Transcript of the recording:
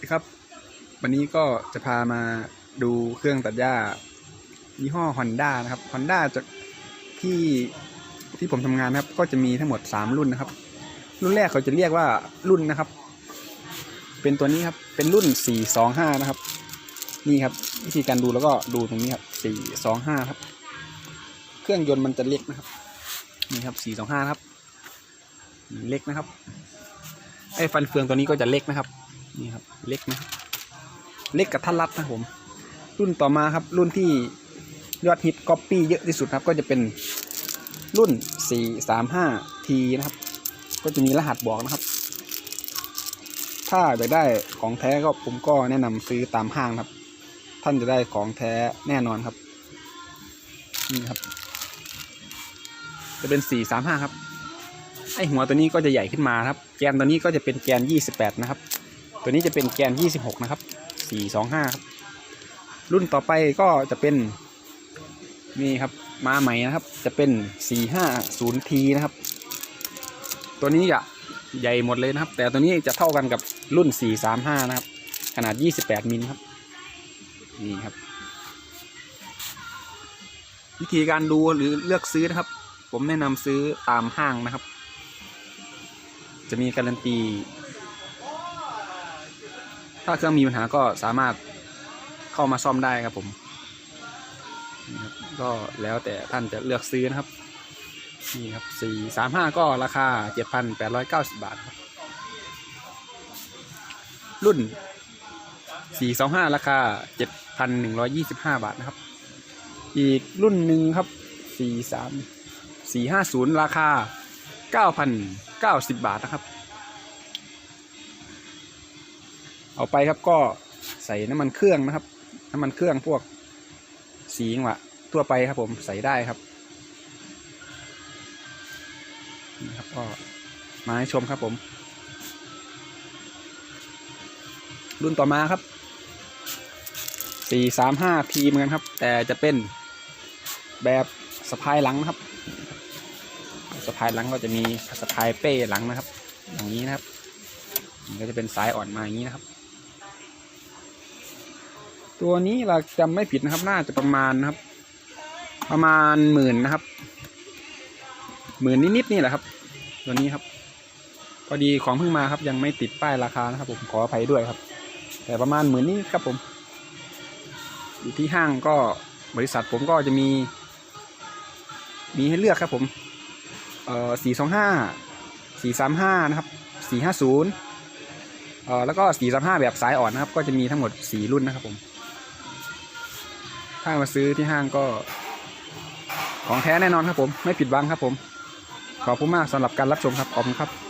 ดีครับ วันนี้ก็จะพามาดูเครื่องตัดหญ้ายี่ห้อ Honda นะครับ Honda จากที่ที่ผมทำงานนะครับ ก็จะมีทั้งหมด 3 รุ่นนะครับ รุ่นแรกเขาจะเรียกว่ารุ่นนะครับ เป็นตัวนี้ครับ เป็นรุ่น 425 นะครับ นี่ครับ วิธีการดูแล้วก็ดูตรงนี้ครับ 425 ครับ เครื่องยนต์มันจะเล็กนะครับ นี่ครับ 425 ครับ เล็กนะครับ ไอ้ฟันเฟืองตัวนี้ก็จะเล็กนะครับ นี่ครับเล็กนะครับเล็กกับท่านรัดนะผม รุ่นต่อมาครับ รุ่นที่ยอดฮิตก๊อปปี้เยอะที่สุดครับ ก็จะเป็นรุ่น 435T นะครับ ก็จะมีรหัสบอกนะครับ ถ้าอยากได้ของแท้ก็ผมก็แนะนำซื้อตามห้างครับ ท่านจะได้ของแท้แน่นอนครับ นี่ครับ จะเป็น 435 ครับ ไอหัวตัวนี้ก็จะใหญ่ขึ้นมาครับ แกนตัวนี้ก็จะเป็นแกน 28 นะครับ ตัวนี้จะเป็นแกน 26 นะครับ 425 ครับ รุ่นต่อไปก็จะเป็นนี่ครับมาใหม่นะครับ จะเป็น 450T นะครับ ตัวนี้จะใหญ่หมดเลยนะครับ แต่ตัวนี้จะเท่ากันกับรุ่น 435 นะครับ ขนาด 28 มิลครับ นี่ครับ วิธีการดูหรือเลือกซื้อนะครับ ผมแนะนำซื้อตามห้างนะครับ จะมีการันตี ถ้าเครื่องมีปัญหาก็สามารถเข้ามาซ่อมได้ครับผมนี่ครับก็แล้วแต่ท่านจะเลือกซื้อนะครับนี่ครับสี่สามห้าก็ราคาเจ็ดพันแปดร้อยเก้าสิบบาทครับรุ่นสี่สองห้าราคาเจ็ดพันหนึ่งร้อยยี่สิบห้าบาทนะครับ อีกรุ่นหนึ่งครับสี่สามสี่ห้าศูนย์ราคาเก้าพันเก้าสิบบาทนะครับ เอาไปครับก็ใส่น้ำมันเครื่องนะครับ น้ำมันเครื่องพวกสีหวะทั่วไปครับผมใส่ได้ครับนี่ครับก็มาให้ชมครับผม รุ่นต่อมาครับ 435ทีเหมือนกันครับ แต่จะเป็นแบบสะพายหลังนะครับสะพายหลังก็จะมีสะพายเป้หลังนะครับ อย่างนี้นะครับมันก็จะเป็นสายอ่อนมาอย่างนี้นะครับ ตัวนี้เราจำไม่ผิดนะครับ น่าจะประมาณนะครับ ประมาณหมื่นนะครับหมื่นนิดๆนี่แหละครับ ตัวนี้ครับพอดีของเพิ่งมาครับ ยังไม่ติดป้ายราคานะครับ ผมขออภัยด้วยครับ แต่ประมาณหมื่นนี้ครับผมอยู่ที่ห้างก็บริษัทผมก็จะมี มีให้เลือกครับผมเอ่อสี่สองห้าสี่สามห้านะครับสี่ห้าศูนย์เอ่อแล้วก็สี่สามห้าแบบสายอ่อนนะครับ ก็จะมีทั้งหมดสี่รุ่นนะครับผม ถ้ามาซื้อที่ห้างก็ ของแท้แน่นอนครับผม ไม่ผิดหวังครับผม ขอบคุณมากสำหรับการรับชมครับ ขอบคุณครับ